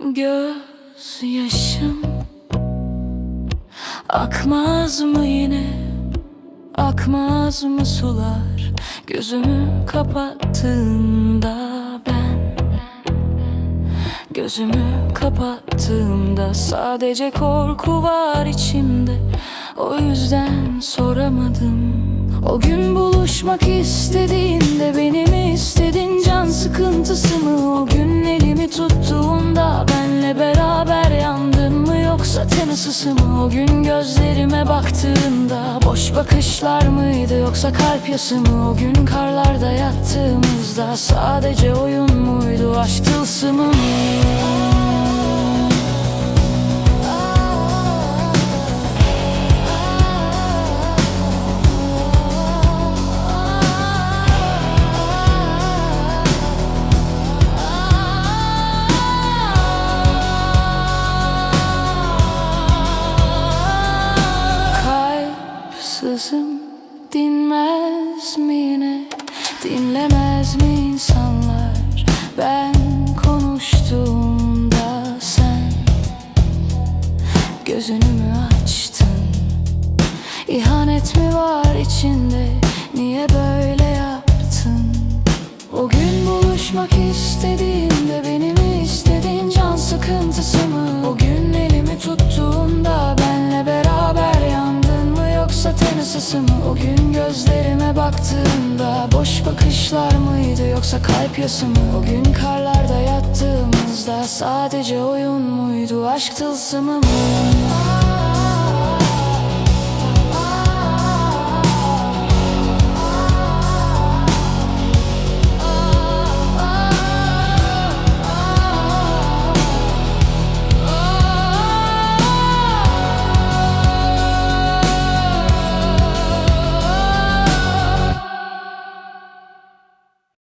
Göz yaşım Akmaz mı yine? Akmaz mı sular? Gözümü kapattığımda ben. Gözümü kapattığımda Sadece korku var içimde. O yüzden soramadım. O gün buluşmak istediğinde Beni mi istedin can sıkıntısı mı? O gün Yoksa ten ısısı mı O gün gözlerime baktığında Boş bakışlar mıydı Yoksa kalp yası mı? O gün karlarda yattığımızda Sadece oyun muydu Aşk tılsımı mı sızım dinmez mi yine? Dinlemez mi insanlar? Ben konuştuğumda sen Gözünü açtın. İhanet mi var içinde? Niye böyle yaptın? O gün buluşmak istediğinde Beni Mı? O gün gözlerime baktığında Boş bakışlar mıydı? Yoksa kalp yası mı? O gün karlarda yattığımızda Sadece oyun muydu? Aşk tılsımı mı